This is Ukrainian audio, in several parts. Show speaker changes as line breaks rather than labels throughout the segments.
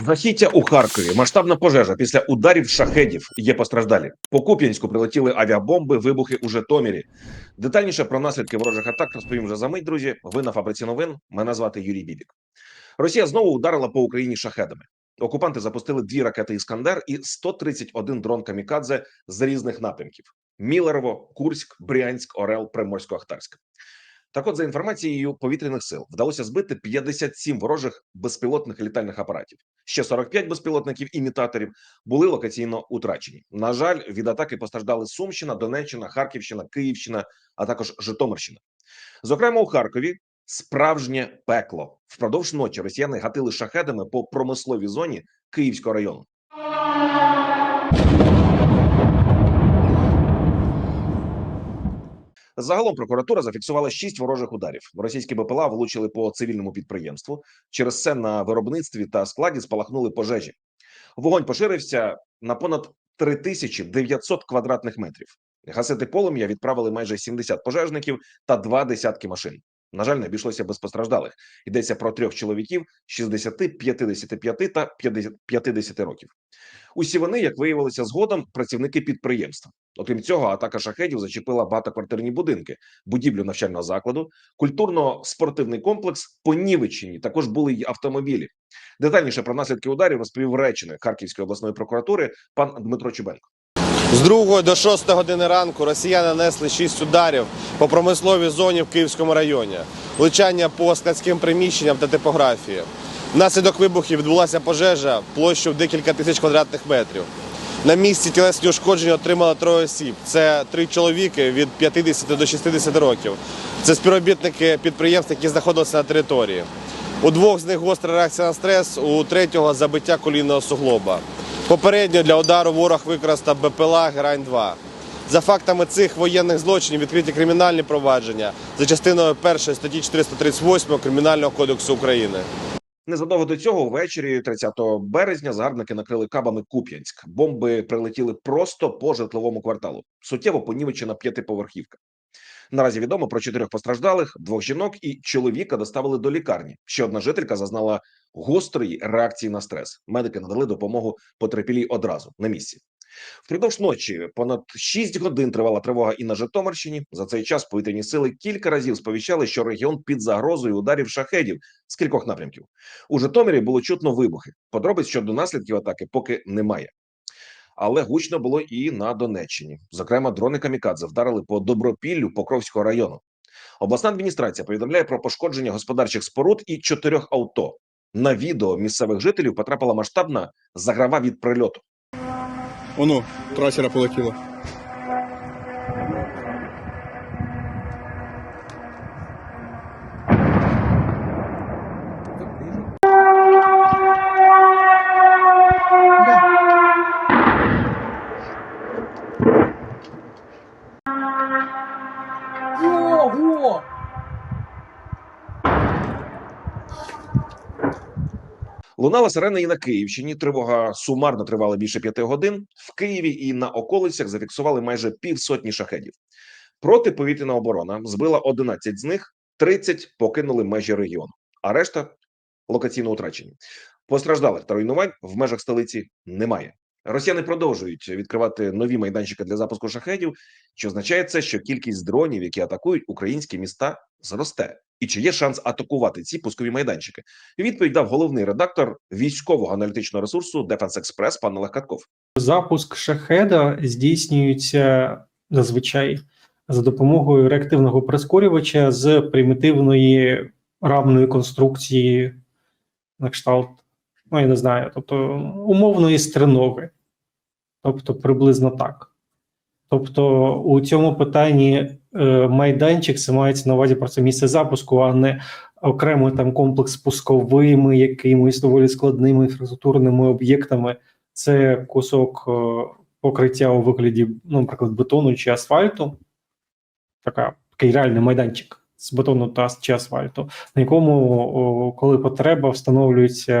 Жахіття у Харкові. Масштабна пожежа після ударів шахедів. Є постраждалі. По Куп'янську прилетіли авіабомби, вибухи у Житомирі. Детальніше про наслідки ворожих атак розповім вже за мить, друзі. Ви на фабриці новин. Мене звати Юрій Бібік. Росія знову ударила по Україні шахедами. Окупанти запустили дві ракети Іскандер і 131 дрон камікадзе з різних напрямків: Мілерово, Курськ, Брянськ, Орел, Приморсько-Ахтарськ. Так, от, за інформацією повітряних сил, вдалося збити 57 ворожих безпілотних літальних апаратів. Ще 45 безпілотників імітаторів були локаційно утрачені. На жаль, від атаки постраждали Сумщина, Донеччина, Харківщина, Київщина, а також Житомирщина. Зокрема, у Харкові справжнє пекло. Впродовж ночі росіяни гатили шахедами по промисловій зоні Київського району. Загалом прокуратура зафіксувала шість ворожих ударів. Російські БПЛА влучили по цивільному підприємству. Через це на виробництві та складі спалахнули пожежі. Вогонь поширився на понад 3900 квадратних метрів. Гасити полум'я відправили майже 70 пожежників та два десятки машин. На жаль, не обійшлося без постраждалих. Йдеться про трьох чоловіків 60, 55 та 50 50 років. Усі вони, як виявилося згодом, працівники підприємства. Окрім цього, атака шахедів зачепила багатоквартирні будинки, будівлю навчального закладу, культурно-спортивний комплекс. Понівечені також були й автомобілі. Детальніше про наслідки ударів розповів речник Харківської обласної прокуратури пан Дмитро Чубенко.
З 2 до 6 години ранку росіяни нанесли 6 ударів по промисловій зоні в Київському районі, влучання по складським приміщенням та типографії. Внаслідок вибухів відбулася пожежа площею в декілька тисяч квадратних метрів. На місці тілесні ушкодження отримали троє осіб. Це три чоловіки від 50 до 60 років. Це співробітники підприємств, які знаходилися на території. У двох з них гостра реакція на стрес, у третього забиття колінного суглоба. Попередньо для удару ворог використав БПЛА Герань-2. За фактами цих воєнних злочинів відкриті кримінальні провадження за частиною 1 статті 438 Кримінального кодексу України.
Незадовго до цього, ввечері 30 березня, загарбники накрили кабами Куп'янськ. Бомби прилетіли просто по житловому кварталу. Суттєво понівечена п'ятиповерхівка. Наразі відомо про чотирьох постраждалих, двох жінок і чоловіка доставили до лікарні. Ще одна жителька зазнала гострої реакції на стрес. Медики надали допомогу потерпілій одразу на місці. Впродовж ночі понад 6 годин тривала тривога і на Житомирщині. За цей час повітряні сили кілька разів сповіщали, що регіон під загрозою ударів шахедів з кількох напрямків. У Житомирі було чутно вибухи. Подробиць щодо наслідків атаки поки немає. Але гучно було і на Донеччині. Зокрема, дрони камікадзе вдарили по добропіллю Покровського району. Обласна адміністрація повідомляє про пошкодження господарчих споруд і чотирьох авто. На відео місцевих жителів потрапила масштабна заграва від прильоту.
Оно, трасера полетіла.
Лунала сирена і на Київщині. Тривога сумарно тривала більше п'яти годин. В Києві і на околицях зафіксували майже півсотні шахедів. Протиповітряна оборона збила 11 з них, 30 покинули межі регіону, а решта локаційно утрачені. Постраждалих та руйнувань в межах столиці немає. Росіяни продовжують відкривати нові майданчики для запуску шахедів, що означає це, що кількість дронів, які атакують українські міста, зросте. І чи є шанс атакувати ці пускові майданчики? Відповідь дав головний редактор військового аналітичного ресурсу Defense Express пан Олег Катков.
Запуск шахеда здійснюється зазвичай за допомогою реактивного прискорювача з примітивної равної конструкції на кшталт, ну я не знаю, тобто умовної стриноги. Тобто приблизно так. Тобто, у цьому питанні е, майданчик це мається на увазі просто місце запуску, а не окремий там комплекс з пусковими, якимись доволі складними інфраструктурними об'єктами. Це кусок е, покриття у вигляді, ну, наприклад, бетону чи асфальту, така, такий реальний майданчик з бетону та чи асфальту, на якому, коли потреба, встановлюється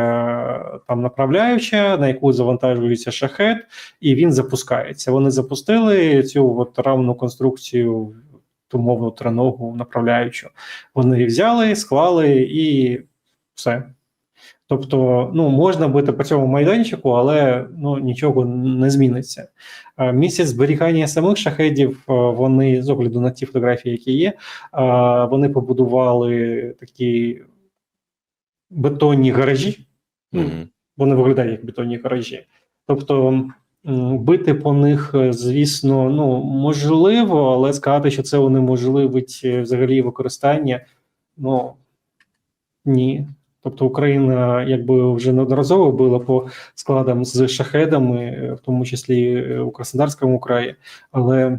там направляюча, на яку завантажується шахет, і він запускається. Вони запустили цю от равну конструкцію, ту мовну треногу направляючу. Вони взяли, склали і все. Тобто, ну можна бити по цьому майданчику, але ну нічого не зміниться. Е, Місяць зберігання самих шахедів. е, Вони з огляду на ті фотографії, які є, е, вони побудували такі бетонні гаражі. Ну,
Мгм.
вони виглядають як бетонні гаражі. Тобто бити по них, звісно, ну можливо, але сказати, що це унеможливить взагалі використання. Ну ні. Тобто Україна якби вже неодноразово била по складам з шахедами, е, в тому числі е, у Краснодарському краї, але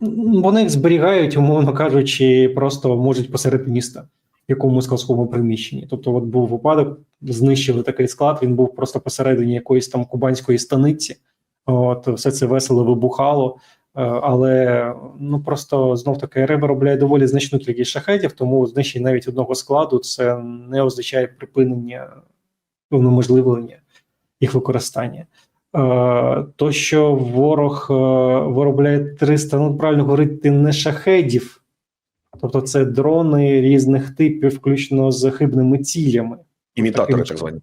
вони їх зберігають, умовно кажучи, просто можуть посеред міста, в якому складському приміщенні. Тобто, от був випадок, знищили такий склад, він був просто посередині якоїсь там кубанської станиці. От все це весело вибухало. Е, Але ну просто знов таки РЕБ виробляє доволі значну кількість шахетів, тому знищення навіть одного складу це не означає припинення унеможливлення їх використання. Е, То, що ворог е, виробляє 300, ну правильно говорити, не шахедів, тобто це дрони різних типів, включно з хибними цілями
Імітатори, так звані.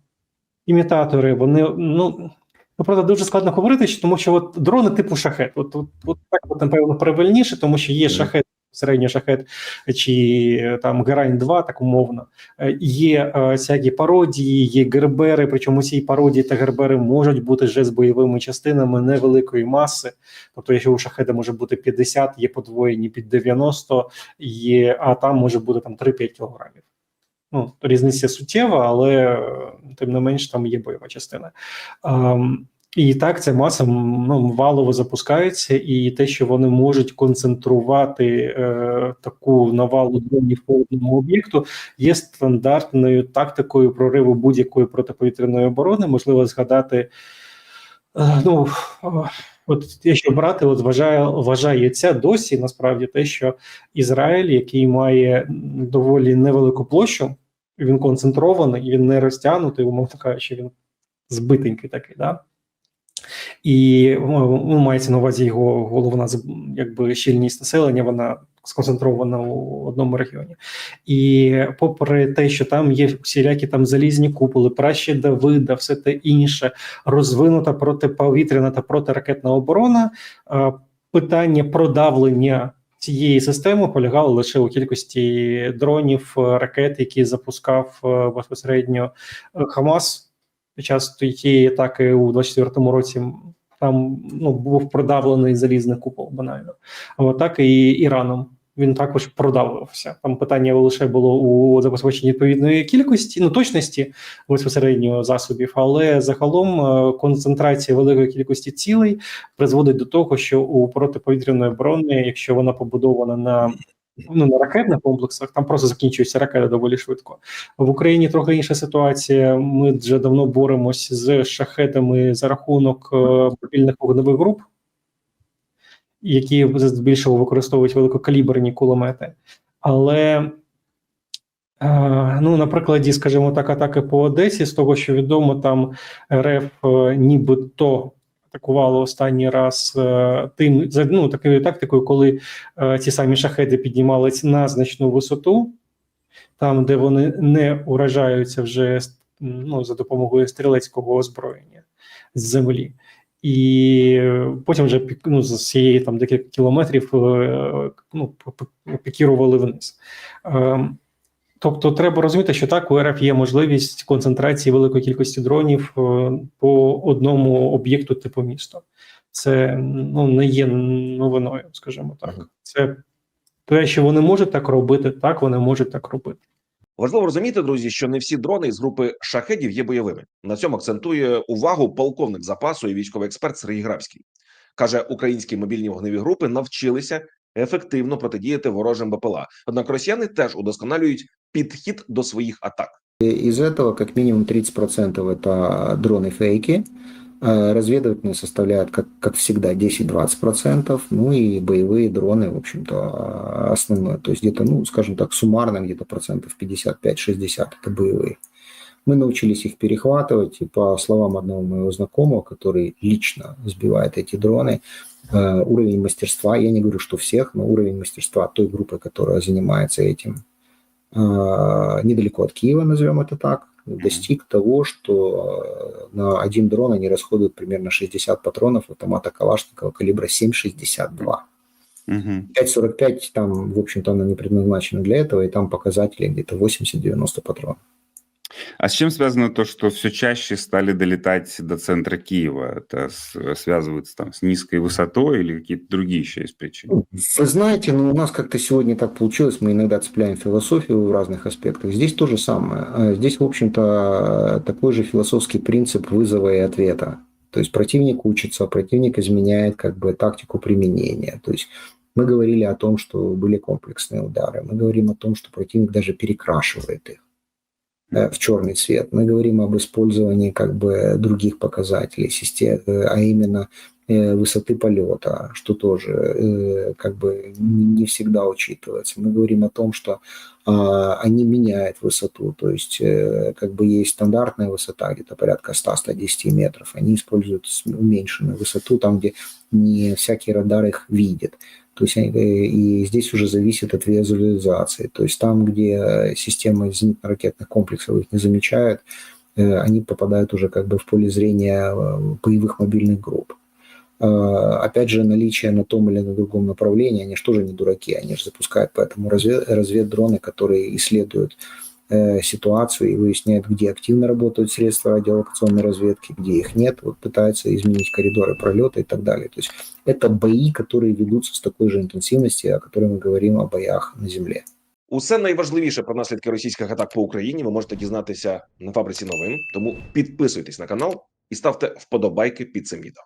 імітатори, вони ну. Ну, правда, дуже складно говорити, тому що от дрони типу шахет. От, от, от так, от, напевно, правильніше, тому що є шахет, середній шахет чи е, там Герань 2, так умовно. Е, Є е, всякі пародії, є гербери. Причому ці пародії та гербери можуть бути вже з бойовими частинами невеликої маси. Тобто, якщо у шахеда може бути 50, є подвоєні під 90, є, а там може бути там 3-5 кілограмів. Ну, різниця суттєва, але е, тим не менш там є бойова частина. Ем, і так ця маса ну, валово запускається, і те, що вони можуть концентрувати е, таку навалу дронів по одному об'єкту, є стандартною тактикою прориву будь-якої протиповітряної оборони. Можливо, згадати. е, Ну, от якщо брати, от вважає, вважається досі насправді те, що Ізраїль, який має доволі невелику площу, він концентрований, він не розтягнутий, умовно кажучи, він збитенький такий, да? І ну, мається на увазі його головна якби щільність населення, вона сконцентрована у одному регіоні. І попри те, що там є всілякі там залізні куполи, пращі Давида, все те інше, розвинута протиповітряна та протиракетна оборона, питання продавлення цієї системи полягало лише у кількості дронів, е, ракет, які запускав е, безпосередньо е, Хамас під час тієї атаки у 24-му році. Там ну був продавлений залізний купол банально. А так і Іраном він також продавлився. Там питання лише було у забезпеченні відповідної кількості, ну точності безпосередньо засобів, але загалом е, концентрація великої кількості цілей призводить до того, що у протиповітряної оборони, якщо вона побудована на ну на ракетних комплексах, там просто закінчується ракета доволі швидко. В Україні трохи інша ситуація. Ми вже давно боремось з шахетами за рахунок е, мобільних вогневих груп, які здебільшого використовують великокаліберні кулемети. Але е, ну, на прикладі, скажімо так, атаки по Одесі, з того, що відомо, там РФ е, нібито атакувало останній раз е, тим ну, такою тактикою, коли ці самі шахеди піднімались на значну висоту, там, де вони не уражаються вже ну, за допомогою стрілецького озброєння з землі. І потім вже ну, з цієї там декілька кілометрів е, ну, п- пікірували вниз. Ем, Тобто, треба розуміти, що так, у РФ є можливість концентрації великої кількості дронів е, по одному об'єкту типу місто. Це ну, не є новиною, скажімо так. Це те, що вони можуть так робити, так вони можуть так робити.
Важливо розуміти, друзі, що не всі дрони з групи шахедів є бойовими. На цьому акцентує увагу полковник запасу і військовий експерт Сергій Грабський. Каже, українські мобільні вогневі групи навчилися ефективно протидіяти ворожим БПЛА. Однак росіяни теж удосконалюють підхід до своїх атак.
Из этого как минимум 30% это дроны-фейки. Э, Разведывательные составляют, как, как всегда, 10-20%. Ну и боевые дроны, в общем-то, а, основное. То есть где-то, ну, скажем так, суммарно где-то процентов 55-60 это боевые. Мы научились их перехватывать, и по словам одного моего знакомого, который лично сбивает эти дроны, э, уровень мастерства, я не говорю, что всех, но уровень мастерства той группы, которая занимается этим, э, недалеко от Киева, назовем это так, достиг того, что э, на один дрон они расходуют примерно 60 патронов автомата Калашникова калибра 7,62.
Мгм.
5,45 там, в общем-то, она не предназначена для этого, и там показатели где-то 80-90 патронов.
А с чем связано то, что все чаще стали долетать до центра Киева? Это связывается там с низкой высотой или какие-то другие еще есть причины?
Ну, Вы знаете, ну, у нас как-то сегодня так получилось, мы иногда цепляем философию в разных аспектах. Здесь то же самое. А Здесь, в общем-то, такой же философский принцип вызова и ответа. То есть противник учится, противник изменяет как бы тактику применения. То есть мы говорили о том, что были комплексные удары. Мы говорим о том, что противник даже перекрашивает их в черный цвет. Мы говорим об использовании как бы других показателей системы, а именно э, высоты полета, что тоже э, как бы не всегда учитывается. Мы говорим о том, что а, они меняют высоту, то есть э, как бы есть стандартная высота, где-то порядка 100-110 метров, они используют уменьшенную высоту, там, где не всякий радар их видит. То есть э, и здесь уже зависит от визуализации. То есть там, где система зенитно-ракетных комплексов их не замечает, э, они попадают уже как бы в поле зрения э, боевых мобильных групп. Э, Опять же, наличие на том или на другом направлении, они же тоже не дураки, они же запускают поэтому развед, разведдроны, которые исследуют ситуацию и выясняют, где активно работают средства радиолокационной разведки, где их нет, вот пытаются изменить коридоры пролета и так далее. То есть это бои, которые ведутся с такой же інтенсивності, о которой ми говоримо о боях на землі.
Усе найважливіше про наслідки російських атак по Україні ви можете дізнатися на фабриці новин. Тому підписуйтесь на канал і ставте вподобайки під цим відео.